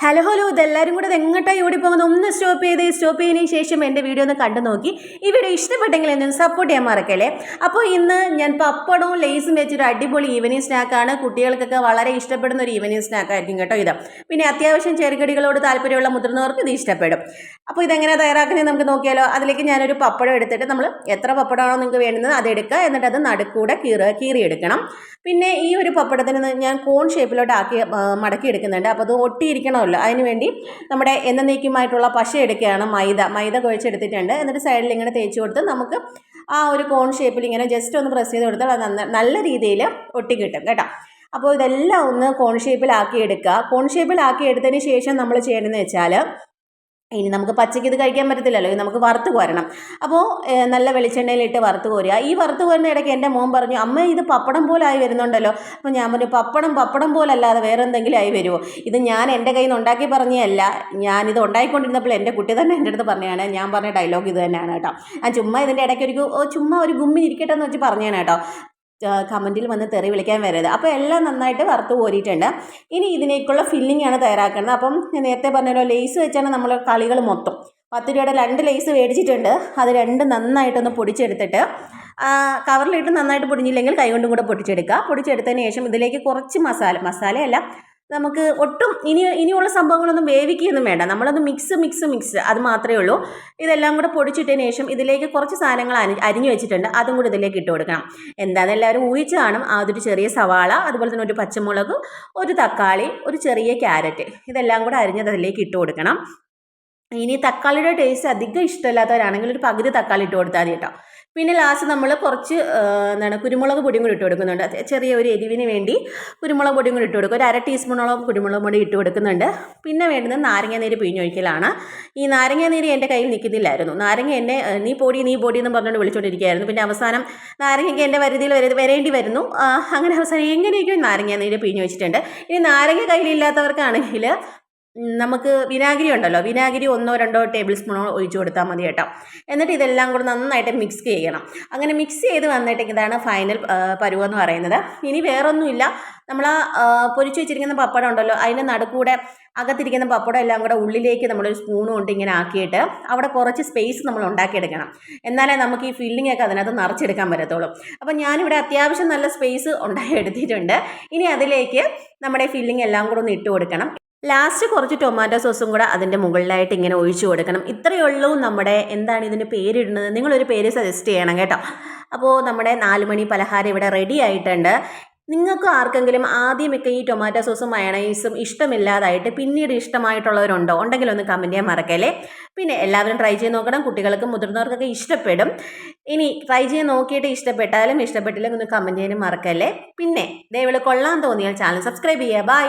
Hello hello ഇതെല്ലാവരും കൂടെ എങ്ങോട്ടായി ഓടി പോകുന്നത് ഒന്ന് സ്റ്റോപ്പ് ചെയ്ത് സ്റ്റോപ്പ് ചെയ്തതിന് ശേഷം എന്റെ വീഡിയോ ഒന്ന് കണ്ടു നോക്കി. ഈ വീഡിയോ ഇഷ്ടപ്പെട്ടെങ്കിൽ എന്നെ സപ്പോർട്ട് ചെയ്യാൻ മറക്കല്ലേ? അപ്പോൾ ഇന്ന് ഞാൻ പപ്പടവും ലേസും വെച്ചൊരു അടിപൊളി ഈവനിങ് സ്നാക്കാണ് കുട്ടികൾക്കൊക്കെ വളരെ ഇഷ്ടപ്പെടുന്ന ഒരു ഈവനിങ് സ്നാക്കായിരിക്കും കേട്ടോ ഇത്. പിന്നെ അത്യാവശ്യം ചെറുകടികളോട് താല്പര്യമുള്ള മുതിർന്നവർക്ക് ഇത് ഇഷ്ടപ്പെടും. അപ്പോൾ ഇതെങ്ങനെ തയ്യാറാക്കുന്നത് നമുക്ക് നോക്കിയാലോ? അതിലേക്ക് ഞാനൊരു പപ്പടം എടുത്തിട്ട് നമ്മൾ എത്ര പപ്പടമാണോ നിങ്ങൾക്ക് വേണ്ടുന്നത് അതെടുക്കുക എന്നിട്ട് അത് നടുക്കൂടെ കീറി കീറിയെടുക്കണം. പിന്നെ ഈ ഒരു പപ്പടത്തിന് ഞാൻ കോൺ ഷേപ്പിലോട്ട് ആക്കി മടക്കി എടുക്കുന്നുണ്ട് അപ്പോൾ അത് ഒട്ടിയിരിക്കണമല്ലോ അതിന് വേണ്ടി നമ്മുടെ എന്നേക്കുമായിട്ടുള്ള പശ എടുക്കുകയാണ് മൈദ. മൈദ കുഴച്ചെടുത്തിട്ടുണ്ട്. എന്നിട്ട് സൈഡിൽ ഇങ്ങനെ തേച്ച് കൊടുത്ത് നമുക്ക് ആ ഒരു കോൺ ഷേപ്പിൽ ഇങ്ങനെ ജസ്റ്റ് ഒന്ന് പ്രസ് ചെയ്ത് കൊടുത്താൽ അത് നല്ല രീതിയിൽ ഒട്ടിക്കിട്ടും കേട്ടോ അപ്പോൾ ഇതെല്ലാം ഒന്ന് കോൺ ഷേപ്പിലാക്കി എടുക്കുക. കോൺ ഷേപ്പിലാക്കി എടുത്തതിന് ശേഷം നമ്മൾ ചെയ്യേണ്ടതെന്ന് വെച്ചാൽ ഇനി നമുക്ക് പച്ചയ്ക്ക് ഇത് കഴിക്കാൻ പറ്റത്തില്ലല്ലോ ഇത് നമുക്ക് വറുത്ത് കോരണം. അപ്പോൾ നല്ല വെളിച്ചെണ്ണയിലിട്ട് വറുത്ത് കോരുക. ഈ വറുത്ത് കോരുന്ന ഇടയ്ക്ക് എന്റെ മോൻ പറഞ്ഞു അമ്മ ഇത് പപ്പടം പോലെ ആയി വരുന്നുണ്ടല്ലോ. അപ്പോൾ ഞാൻ പറഞ്ഞു പപ്പടം പപ്പടം പോലല്ലാതെ വേറെ എന്തെങ്കിലും ആയി വരുമോ? ഇത് ഞാൻ എന്റെ കയ്യിൽ നിന്ന് ഉണ്ടാക്കി പറഞ്ഞതല്ല ഞാനിത് ഉണ്ടായിക്കൊണ്ടിരുന്നപ്പോൾ എന്റെ കുട്ടി തന്നെ എന്റെ അടുത്ത് പറഞ്ഞതാണ് ഞാൻ പറഞ്ഞ ഡയലോഗ് ഇത് തന്നെയാണ് കേട്ടോ. ഞാൻ ചുമ്മാ ഇതിന്റെ ഇടയ്ക്ക് ഒരു ചുമ്മാ ഒരു ഗുമ്മി ഇരിക്കട്ടെ എന്ന് വെച്ച് പറഞ്ഞതാണ് കേട്ടോ. കമന്റിൽ വന്ന് തെറി വിളിക്കാൻ വരരുത്. അപ്പോൾ എല്ലാം നന്നായിട്ട് വറുത്ത് കോരിയിട്ടുണ്ട്. ഇനി ഇതിനേക്കുള്ള ഫില്ലിംഗ് ആണ് തയ്യാറാക്കുന്നത് അപ്പം നേരത്തെ പറഞ്ഞല്ലോ ലേസ് വെച്ചാണ് നമ്മൾ കളികൾ മൊത്തം. പത്ത് രൂപയുടെ രണ്ട് ലേസ് മേടിച്ചിട്ടുണ്ട്. അത് രണ്ട് നന്നായിട്ടൊന്ന് പൊടിച്ചെടുത്തിട്ട് കവറിലിട്ട് നന്നായിട്ട് പൊടിഞ്ഞില്ലെങ്കിൽ കൈകൊണ്ടും കൂടെ പൊടിച്ചെടുക്കുക. പൊടിച്ചെടുത്തതിന് ശേഷം ഇതിലേക്ക് കുറച്ച് മസാല മസാലയല്ല നമുക്ക് ഒട്ടും ഇനി ഇനിയുള്ള സംഭവങ്ങളൊന്നും വേവിക്കുകയൊന്നും വേണ്ട. നമ്മളത് മിക്സ് മിക്സ് മിക്സ് അത് മാത്രമേ ഉള്ളൂ. ഇതെല്ലാം കൂടെ പൊടിച്ചിട്ടതിന് ശേഷം ഇതിലേക്ക് കുറച്ച് സാധനങ്ങൾ അരി അരിഞ്ഞു വെച്ചിട്ടുണ്ട്. അതും കൂടി ഇതിലേക്ക് ഇട്ട് കൊടുക്കണം. എന്താണെന്ന് എല്ലാവരും ഊഹിച്ച് കാണും. അതൊരു ചെറിയ സവാള അതുപോലെ തന്നെ ഒരു പച്ചമുളക് ഒരു തക്കാളി ഒരു ചെറിയ ക്യാരറ്റ്. ഇതെല്ലാം കൂടെ അരിഞ്ഞത് അതിലേക്ക് ഇട്ട് കൊടുക്കണം. ഇനി തക്കാളിയുടെ ടേസ്റ്റ് അധികം ഇഷ്ടമില്ലാത്തവരാണെങ്കിൽ ഒരു പകുതി തക്കാളി ഇട്ട് കൊടുത്താൽ മതി കേട്ടോ. പിന്നെ ലാസ്റ്റ് നമ്മൾ കുറച്ച് എന്താണ് കുരുമുളക് പൊടിയും കൂടി ഇട്ട് കൊടുക്കുന്നുണ്ട്. ചെറിയ ഒരു എരിവിന് വേണ്ടി കുരുമുളക് പൊടിയും കൂടി ഇട്ട് കൊടുക്കും. ഒരു അര ടീസ്പൂണോളം കുരുമുളക് പൊടി ഇട്ട് കൊടുക്കുന്നുണ്ട്. പിന്നെ വേണ്ടുന്നത് നാരങ്ങ നീര് പിഴിഞ്ഞൊഴിക്കലാണ് ഈ നാരങ്ങ നീര് എന്റെ കയ്യിൽ നിൽക്കുന്നില്ലായിരുന്നു. നാരങ്ങ എന്നെ നീ പൊടി നീ പൊടി എന്ന് പറഞ്ഞുകൊണ്ട് വിളിച്ചുകൊണ്ടിരിക്കുകയായിരുന്നു പിന്നെ അവസാനം നാരങ്ങയ്ക്ക് എന്റെ വരുതിയിൽ വര വരേണ്ടി വരുന്നു. അങ്ങനെ അവസാനം എങ്ങനെയൊക്കെയോ നാരങ്ങ നീര് പിഴിഞ്ഞ് വെച്ചിട്ടുണ്ട്. ഇനി നാരങ്ങ കയ്യിലില്ലാത്തവർക്കാണെങ്കിൽ നമുക്ക് വിനാഗിരി ഉണ്ടല്ലോ. വിനാഗിരി ഒന്നോ രണ്ടോ ടേബിൾ സ്പൂണോ ഒഴിച്ചു കൊടുത്താൽ മതി കേട്ടോ. എന്നിട്ട് ഇതെല്ലാം കൂടെ നന്നായിട്ട് മിക്സ് ചെയ്യണം. അങ്ങനെ മിക്സ് ചെയ്ത് വന്നിട്ട് ഇതാണ് ഫൈനൽ പരുവം എന്ന് പറയുന്നത്. ഇനി വേറൊന്നുമില്ല. നമ്മൾ ആ പൊരിച്ചു വെച്ചിരിക്കുന്ന പപ്പടം ഉണ്ടല്ലോ. അതിന്റെ നടുക്കൂടെ അകത്തിരിക്കുന്ന പപ്പടം എല്ലാം കൂടെ ഉള്ളിലേക്ക് നമ്മളൊരു സ്പൂൺ കൊണ്ട് ഇങ്ങനെ ആക്കിയിട്ട് അവിടെ കുറച്ച് സ്പേസ് നമ്മൾ ഉണ്ടാക്കിയെടുക്കണം. എന്നാലേ നമുക്ക് ഈ ഫില്ലിംഗ് ഒക്കെ അതിനകത്ത് നിറച്ചെടുക്കാൻ പറ്റത്തുള്ളൂ. അപ്പം ഞാനിവിടെ അത്യാവശ്യം നല്ല സ്പേസ് ഉണ്ടാക്കി എടുത്തിട്ടുണ്ട് ഇനി അതിലേക്ക് നമ്മുടെ ഫില്ലിംഗ് എല്ലാം കൂടെ ഒന്ന് ഇട്ട് കൊടുക്കണം. ലാസ്റ്റ് കുറച്ച് ടൊമാറ്റോ സോസും കൂടെ അതിന്റെ മുകളിലായിട്ട് ഇങ്ങനെ ഒഴിച്ചു കൊടുക്കണം. ഇത്രയേ ഉള്ളൂ നമ്മുടെ എന്താണ് ഇതിന് പേരിടുന്നത്? നിങ്ങളൊരു പേര് സജസ്റ്റ് ചെയ്യണം കേട്ടോ. അപ്പോൾ നമ്മുടെ നാലുമണി പലഹാരം ഇവിടെ റെഡി ആയിട്ടുണ്ട്. നിങ്ങൾക്ക് ആർക്കെങ്കിലും ആദ്യമൊക്കെ ഈ ടൊമാറ്റോ സോസും മയണൈസും ഇഷ്ടമില്ലാതായിട്ട് പിന്നീട് ഇഷ്ടമായിട്ടുള്ളവരുണ്ടോ? ഉണ്ടെങ്കിൽ ഒന്ന് കമന്റ് ചെയ്യാൻ മറക്കല്ലേ? പിന്നെ എല്ലാവരും ട്രൈ ചെയ്ത് നോക്കണം. കുട്ടികൾക്കും മുതിർന്നവർക്കൊക്കെ ഇഷ്ടപ്പെടും. ഇനി ട്രൈ ചെയ്ത് നോക്കിയിട്ട് ഇഷ്ടപ്പെട്ടാലും ഇഷ്ടപ്പെട്ടില്ലെങ്കിൽ ഒന്ന് കമന്റ് ചെയ്യാനും മറക്കല്ലേ? പിന്നെ ദയവുള്ള കൊള്ളാൻ തോന്നിയാൽ ചാനൽ സബ്സ്ക്രൈബ് ചെയ്യുക. ബൈ